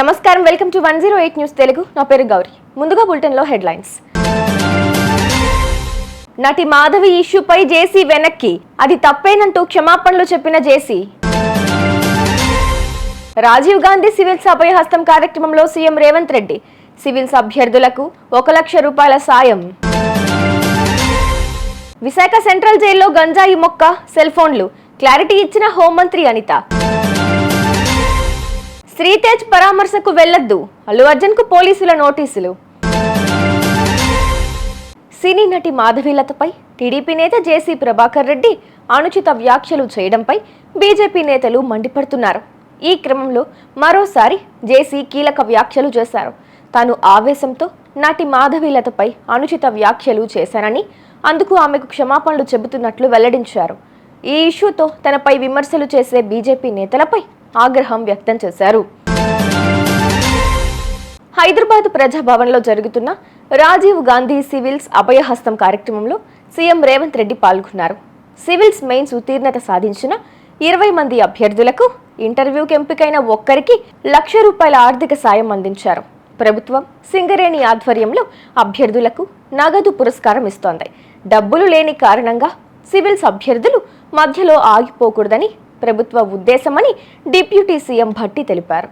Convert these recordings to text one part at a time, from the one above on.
నమస్కారం welcome to one zero eight news Telugu. నా పేరు గౌరి. ముందుగా బులెటిన్లో హెడ్లైన్స్. నటి మాధవి ఇష్యూపై జేసీ వెనక్కి. అది తప్పేనంటూ క్షమాపణలు చెప్పిన జేసీ. రాజీవ్ గాంధీ సివిల్స్ అభయహస్తం కార్యక్రమంలో సీఎం రేవంత్ రెడ్డి. సివిల్స్ అభ్యర్థులకు ఒక లక్ష రూపాయల సాయం. విశాఖ సెంట్రల్ జైల్లో గంజాయి మొక్క సెల్ ఫోన్లు క్లారిటీ ఇచ్చిన హోంమంత్రి అనిత. శ్రీతేజ్ పరామర్శకు వెళ్ళొద్దు అల్లు అర్జున్కు పోలీసుల నోటీసులు. సినీ నటి మాధవీలతపై టీడీపీ నేత జేసీ ప్రభాకర్ రెడ్డి అనుచిత వ్యాఖ్యలు చేయడంపై బీజేపీ నేతలు మండిపడుతున్నారు. ఈ క్రమంలో మరోసారి జేసీ కీలక వ్యాఖ్యలు చేశారు. తాను ఆవేశంతో నటి మాధవీలతపై అనుచిత వ్యాఖ్యలు చేశానని అందుకు ఆమెకు క్షమాపణలు చెబుతున్నట్లు వెల్లడించారు. ఈ ఇష్యూతో తనపై విమర్శలు చేసే బీజేపీ నేతలపై ఆగ్రహం వ్యక్తం చేశారు. హైదరాబాద్ ప్రజాభవన్లో జరుగుతున్న రాజీవ్ గాంధీ సివిల్స్ అభయహస్తం కార్యక్రమంలో సీఎం రేవంత్ రెడ్డి పాల్గొన్నారు. సివిల్స్ మెయిన్స్ ఉత్తీర్ణత సాధించిన ఇరవై మంది అభ్యర్థులకు ఇంటర్వ్యూకి ఎంపికైన ఒక్కరికి లక్ష రూపాయల ఆర్థిక సాయం అందించారు. ప్రభుత్వం సింగరేణి ఆధ్వర్యంలో అభ్యర్థులకు నగదు పురస్కారం ఇస్తోంది. డబ్బులు లేని కారణంగా సివిల్స్ అభ్యర్థులు మధ్యలో ఆగిపోకూడదని ప్రభుత్వ ఉద్దేశమని డిప్యూటీ సీఎం భట్టి తెలిపారు.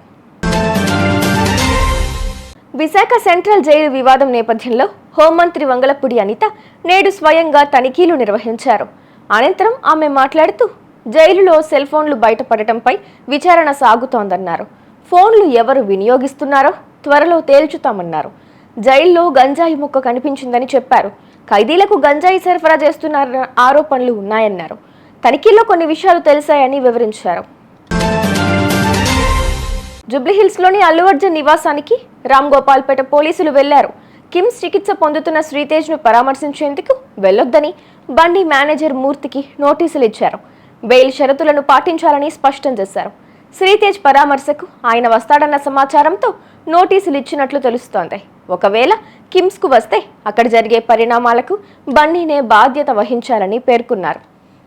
విశాఖ సెంట్రల్ జైలు వివాదం నేపథ్యంలో హోంమంత్రి వంగలపూడి అనిత నేడు స్వయంగా తనిఖీలు నిర్వహించారు. అనంతరం ఆమె మాట్లాడుతూ జైలులో సెల్ ఫోన్లు బయటపడటంపై విచారణ సాగుతోందన్నారు. ఫోన్లు ఎవరు వినియోగిస్తున్నారో త్వరలో తేల్చుతామన్నారు. జైల్లో గంజాయి ముక్క కనిపించిందని చెప్పారు. ఖైదీలకు గంజాయి సరఫరా చేస్తున్నారన్న ఆరోపణలు ఉన్నాయన్నారు. తనిఖీల్లో కొన్ని విషయాలు తెలిసాయని వివరించారు. జూబ్లీహిల్స్లోని అల్లు అర్జున్ నివాసానికి రామ్ గోపాల్పేట పోలీసులు వెళ్ళారు. కిమ్స్ చికిత్స పొందుతున్న శ్రీతేజ్ను పరామర్శించేందుకు వెళ్ళొద్దని బండి మేనేజర్ మూర్తికి నోటీసులు ఇచ్చారు. బెయిల్ షరతులను పాటించాలని స్పష్టం చేశారు. శ్రీతేజ్ పరామర్శకు ఆయన వస్తాడన్న సమాచారంతో నోటీసులు ఇచ్చినట్లు తెలుస్తోంది. ఒకవేళ కిమ్స్కు వస్తే అక్కడ జరిగే పరిణామాలకు బండినే బాధ్యత వహించాలని పేర్కొన్నారు.